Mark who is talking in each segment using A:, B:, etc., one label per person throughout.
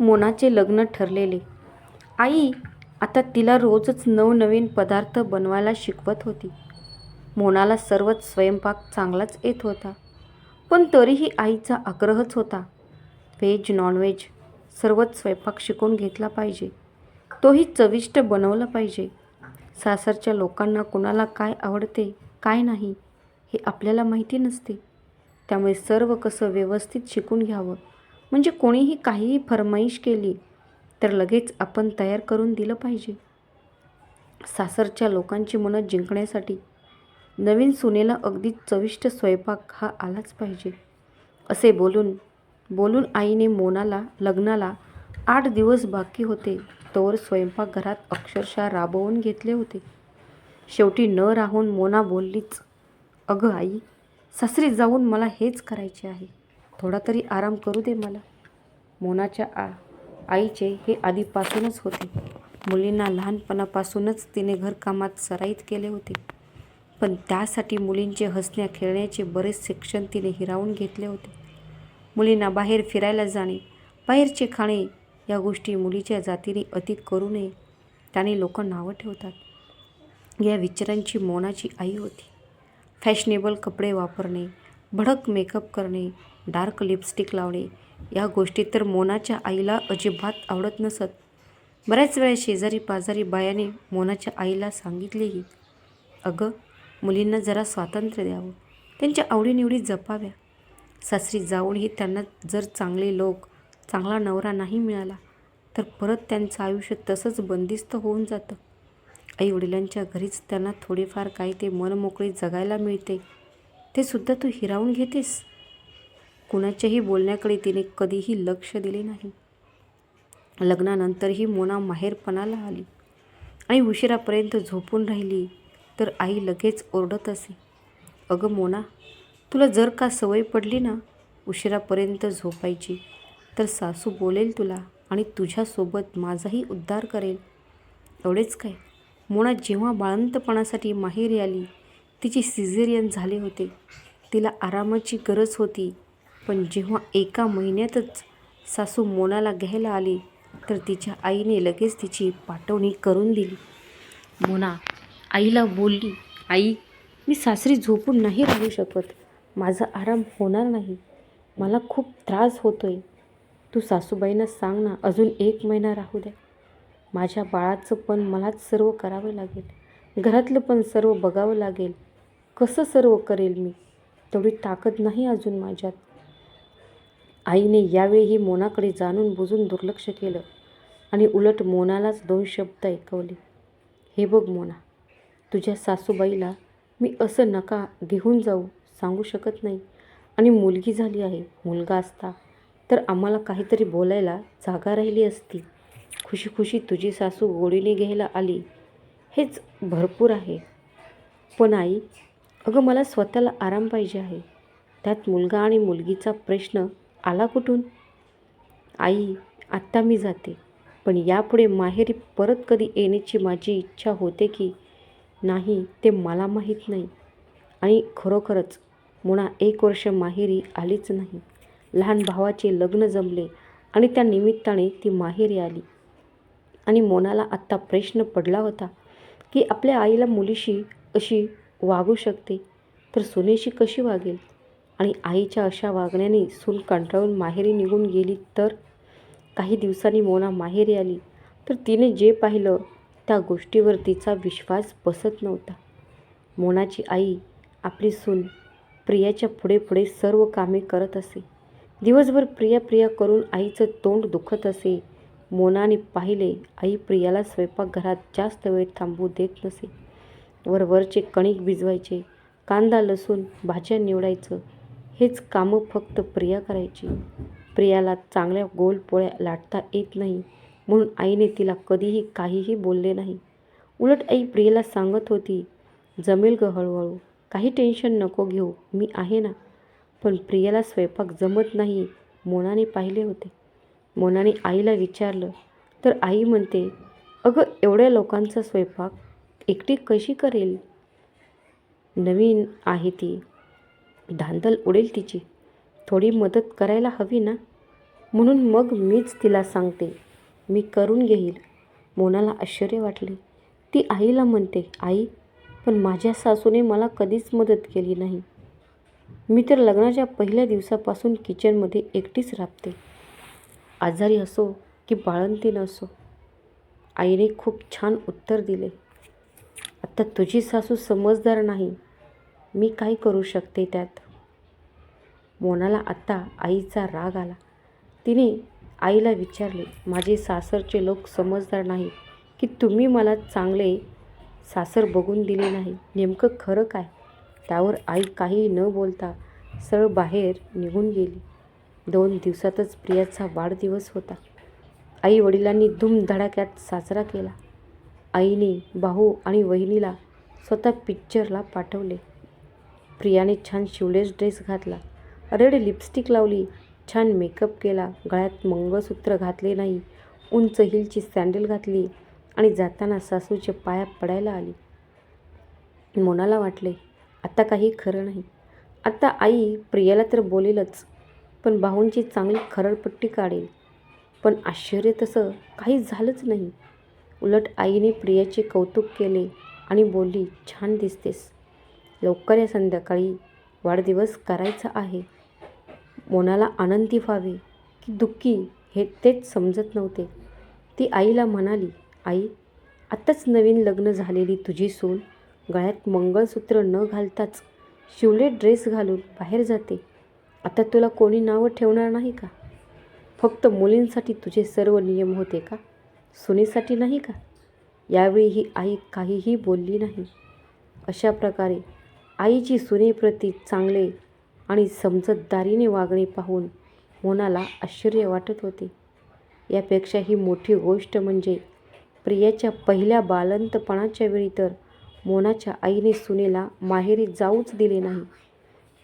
A: मोनाचे लग्न ठरलेले. आई आता तिला रोजच नवनवीन पदार्थ बनवायला शिकवत होती. मोनाला सर्वच स्वयंपाक चांगलाच येत होता. पण तरीही आईचा आग्रहच होता. व्हेज नॉनव्हेज सर्वच स्वयंपाक शिकून घेतला पाहिजे. तोही चविष्ट बनवला पाहिजे. सासरच्या लोकांना कुणाला काय आवडते काय नाही हे आपल्याला माहिती नसते. त्यामुळे सर्व कसं व्यवस्थित शिकून घ्यावं. म्हणजे कोणीही काहीही फरमाईश केली तर लगेच आपण तयार करून दिलं पाहिजे. सासरच्या लोकांची मनं जिंकण्यासाठी नवीन सुनेला अगदी चविष्ट स्वयंपाक हा आलाच पाहिजे. असे बोलून बोलून आईने मोनाला लग्नाला आठ दिवस बाकी होते तोवर स्वयंपाकघरात अक्षरशः राबवून घेतले होते. शेवटी न राहून मोना बोललीच अगं आई सासरी जाऊन मला हेच करायचे आहे. थोडा तरी आराम करू दे मला. मोनाच्या आ आईचे हे आधीपासूनच होते. मुलींना लहानपणापासूनच तिने घरकामात सराईत केले होते. पण त्यासाठी मुलींचे हसण्या खेळण्याचे बरेच शिक्षण तिने हिरावून घेतले होते. मुलींना बाहेर फिरायला जाणे बाहेरचे खाणे या गोष्टी मुलीच्या जातीने अति करू नये. त्याने लोक नावं ठेवतात. या विचारांची मोनाची आई होती. फॅशनेबल कपडे वापरणे भडक मेकअप करणे डार्क लिपस्टिक लावणे. या गोष्टी तर मोनाच्या आईला अजिबात आवडत नसत. बऱ्याच वेळा शेजारी पाजारी बायाने मोनाच्या आईला सांगितलेही. अगं मुलींना जरा स्वातंत्र्य द्यावं. त्यांच्या आवडीनिवडी जपाव्या. सासरी जाऊनही त्यांना जर चांगले लोक चांगला नवरा नाही मिळाला तर परत त्यांचं आयुष्य तसंच बंदिस्त होऊन जातं. आई वडिलांच्या घरीच त्यांना थोडेफार काही ते मनमोकळे जगायला मिळते. ते सुद्धा तू हिरावून घेतेस? कुणाच्याही बोलण्याकडे तिने कधीही लक्ष दिले नाही. लग्नानंतरही मोना माहेरपणाला आली आणि उशिरापर्यंत झोपून राहिली तर आई लगेच ओरडत असे अगं मोना तुला जर का सवय पडली ना उशिरापर्यंत झोपायची तर सासू बोलेल तुला आणि तुझ्यासोबत माझाही उद्धार करेल. एवढेच काय? मोना जेव्हा बाळंतपणासाठी माहेरी आली तिची सिझेरियन झाले होते. तिला आरामाची गरज होती. पण जेव्हा एका महिन्यातच सासू मोनाला घ्यायला आली तर तिच्या आईने लगेच तिची पाठवणी करून दिली. मोना आईला बोलली आई मी सासरी झोपून नाही राहू शकत. माझा आराम होणार नाही. मला खूप त्रास होतोय. तू सासूबाईंना सांग ना अजून एक महिना राहू द्या. माझ्या बाळाचं पण मलाच सर्व करावं लागेल. घरातलं पण सर्व बघावं लागेल. कसं सर्व करेल मी? तेवढी ताकद नाही अजून माझ्यात. आईने यावेळीही मोनाकडे जाणून बुजून दुर्लक्ष केलं आणि उलट मोनालाच दोन शब्द ऐकवले. हे बघ मोना तुझ्या सासूबाईला मी असं नका घेऊन जाऊ सांगू शकत नाही. आणि मुलगी झाली आहे मुलगा असता तर आम्हाला काहीतरी बोलायला जागा राहिली असती. खुशी खुशी तुझी सासू गोडीने घ्यायला आली. हेच भरपूर आहे. पण आई अगं मला स्वतःला आराम पाहिजे आहे. त्यात मुलगा आणि मुलगीचा प्रश्न आला कुठून? आई आत्ता मी जाते. पण यापुढे माहेरी परत कधी येण्याची माझी इच्छा होते की नाही ते मला माहीत नाही. आणि खरोखरच मुणा एक वर्ष माहेरी आलीच नाही. लहान भावाचे लग्न जमले आणि त्या निमित्ताने ती माहेरी आली. आणि मोनाला आत्ता प्रश्न पडला होता की आपल्या आईला मुलीशी अशी वागू शकते तर सुनेशी कशी वागेल? आणि आईच्या अशा वागण्याने सून कंटाळून माहेरी निघून गेली तर काही दिवसांनी मोना माहेरी आली. तर तिने जे पाहिलं त्या गोष्टीवर तिचा विश्वास बसत नव्हता. मोनाची आई आपली सून प्रियाच्या पुढे पुढे सर्व कामे करत असे. दिवसभर प्रिया प्रिया करून आईचं तोंड दुखत असे. मोनाने पाहिले आई प्रियाला स्वयंपाकघरात जास्त वेळ थांबू देत नसे. वरवरचे कणिक भिजवायचे कांदा लसूण भाज्या निवडायचं हेच कामं फक्त प्रिया करायची. प्रियाला चांगल्या गोल पोळ्या लाटता येत नाही म्हणून आईने तिला कधीही काहीही बोलले नाही. उलट आई प्रियाला सांगत होती जमेल ग हळूहळू काही टेन्शन नको घेऊ मी आहे ना. पण प्रियाला स्वयंपाक जमत नाही मोनाने पाहिले होते. मोनाने आईला विचारलं तर आई म्हणते अगं एवढ्या लोकांचा स्वयंपाक एकटी कशी करेल? नवीन आहे ती. धांदल उडेल तिची. थोडी मदत करायला हवी ना? म्हणून मग मीच तिला सांगते. मी करून घेईल. मोनाला आश्चर्य वाटले. ती आईला म्हणते आई पण माझ्या सासूने मला कधीच मदत केली नाही. मी तर लग्नाच्या पहिल्या दिवसापासून किचनमध्ये एकटीच राबते. आजारी असो की बाळंतीनं असो. आईने खूप छान उत्तर दिले. आता तुझी सासू समजदार नाही. मी काय करू शकते त्यात? मोनाला आत्ता आईचा राग आला. तिने आईला विचारले माझे सासरचे लोक समजदार नाही की तुम्ही मला चांगले सासर बघून दिले नाही. नेमकं खरं काय? त्यावर आई काही न बोलता सरळ बाहेर निघून गेली. दोन दिवसातच प्रियाचा वाढदिवस होता. आई वडिलांनी धूमधडाक्यात साजरा केला. आईने भाऊ आणि वहिनीला स्वतः पिक्चरला पाठवले. प्रियाने छान शिवलेस ड्रेस घातला. रेड लिपस्टिक लावली. छान मेकअप केला. गळ्यात मंगळसूत्र घातले नाही. उंच हिलची सँडल घातली आणि जाताना सासूच्या पाया पडायला आली. मोनाला वाटले आता काही खरं नाही. आता आई प्रियाला तर बोलेलच पण भाऊंची चांगली खरडपट्टी काढेल. पण आश्चर्य तसं काही झालंच नाही. उलट आईने प्रियाचे कौतुक केले आणि बोलली छान दिसतेस. लवकर या संध्याकाळी वाढदिवस करायचा आहे. मोनाला आनंदी व्हावे की दुःखी हे तेच समजत नव्हते. ती आईला म्हणाली आई आत्ताच नवीन लग्न झालेली तुझी सून. गळ्यात मंगळसूत्र न घालताच शिवले ड्रेस घालून बाहेर जाते. आता तुला कोणी नावं ठेवणार नाही का? फक्त मुलींसाठी तुझे सर्व नियम होते का? सुनीसाठी नाही का? यावेळी ही आई काहीही बोलली नाही. अशा प्रकारे आईची सुनेप्रती चांगले आणि समजतदारीने वागणे पाहून मोनाला आश्चर्य वाटत होते. यापेक्षा ही मोठी गोष्ट म्हणजे प्रियाच्या पहिल्या बालंतपणाच्या वेळी तर मोनाच्या आईने सुनेला माहेरी जाऊच दिले नाही.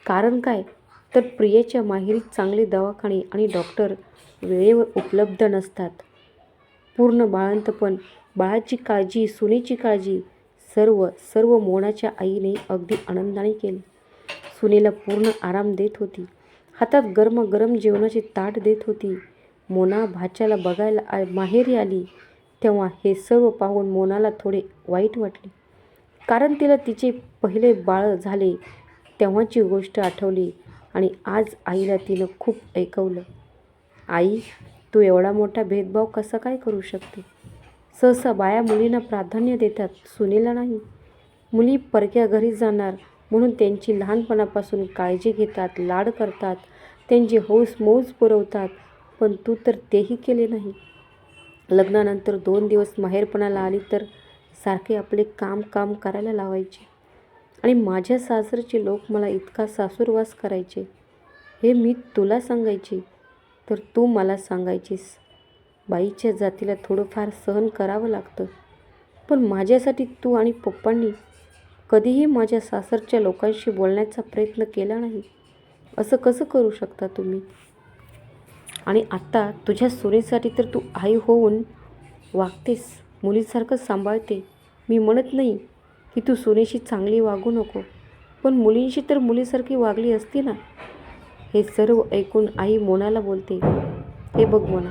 A: कारण काय? तर प्रियेच्या माहेरी चांगले दवाखाने आणि डॉक्टर वेळेवर उपलब्ध नसतात. पूर्ण बाळंतपण बाळाची काळजी सुनेची काळजी सर्व सर्व मोनाच्या आईने अगदी आनंदाने केले. सुनेला पूर्ण आराम देत होती. हातात गरम गरम जेवणाची ताट देत होती. मोना भाच्याला बघायला आ माहेरी आली. तेव्हा हे सर्व पाहून मोनाला थोडे वाईट वाटले. कारण तिला तिचे पहिले बाळ झाले तेव्हाची गोष्ट आठवली आणि आज आईला तिनं खूप ऐकवलं. आई तू एवढा मोठा भेदभाव कसा काय करू शकते? सहसा बाया मुलींना प्राधान्य देतात सुनेला नाही. मुली परक्या घरी जाणार म्हणून त्यांची लहानपणापासून काळजी घेतात लाड करतात त्यांची हौस मौज पुरवतात पण तू तर तेही केले नाही. लग्नानंतर दोन दिवस माहेरपणाला आली तर सारखे आपले काम काम करायला लावायचे. आणि माझ्या सासरचे लोक मला इतका सासूरवास करायचे. हे मी तुला सांगायचे तर तू मला सांगायचीस. बाईच्या जातीला थोडंफार सहन करावं लागतं. पण माझ्यासाठी तू आणि पप्पांनी कधीही माझ्या सासरच्या लोकांशी बोलण्याचा प्रयत्न केला नाही. असं कसं करू शकता तुम्ही? आणि आत्ता तुझ्या सुनेसाठी तर तू आई होऊन वागतेस मुलीसारखं सांभाळते. मी म्हणत नाही की तू सुनेशी चांगली वागू नको पण मुलींशी तर मुलीसारखी वागली असती ना? हे सर्व ऐकून आई मोनाला बोलते हे बघ मोना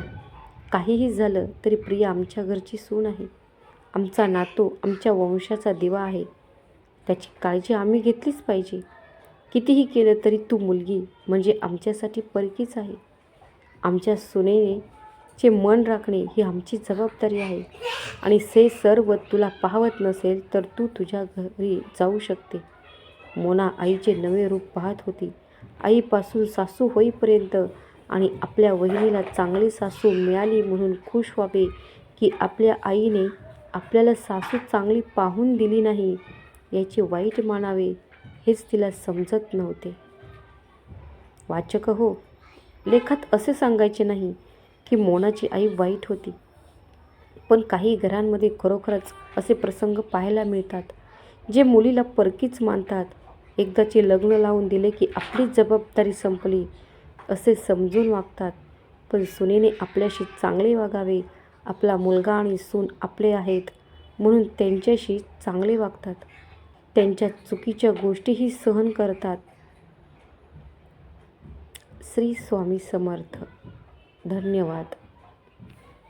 A: काहीही झालं तरी प्रिया आमच्या घरची सून आहे. आमचा नातू आमच्या वंशाचा दिवा आहे. त्याची काळजी आम्ही घेतलीच पाहिजे. कितीही केलं तरी तू मुलगी म्हणजे आमच्यासाठी परकीच आहे. आमच्या सुनेने चे मन राखणे ही आमची जबाबदारी आहे. आणि से सर्व तुला पाहवत नसेल तर तू तुझ्या घरी जाऊ शकते. मोना आईचे नवे रूप पाहत होती. आईपासून सासू होईपर्यंत आणि आपल्या वहिनीला चांगली सासू मिळाली म्हणून खुश व्हावे की आपल्या आईने आपल्याला सासू चांगली पाहून दिली नाही याचे वाईट मानावे हेच तिला समजत नव्हते. वाचक हो लेखात असे सांगायचे नाही की मोनाची आई वाईट होती. पण काही घरांमध्ये खरोखरच असे प्रसंग पाहायला मिळतात जे मुलीला परकीच मानतात. एकदाचे लग्न लावून दिले की आपलीच जबाबदारी संपली असे समजून वागतात. पण सुनेने आपल्याशी चांगले वागावे. आपला मुलगा आणि सून आपले आहेत. म्हणून त्यांच्याशी चांगले वागतात. त्यांच्या चुकीच्या गोष्टीही सहन करतात. श्री स्वामी समर्थ. धन्यवाद.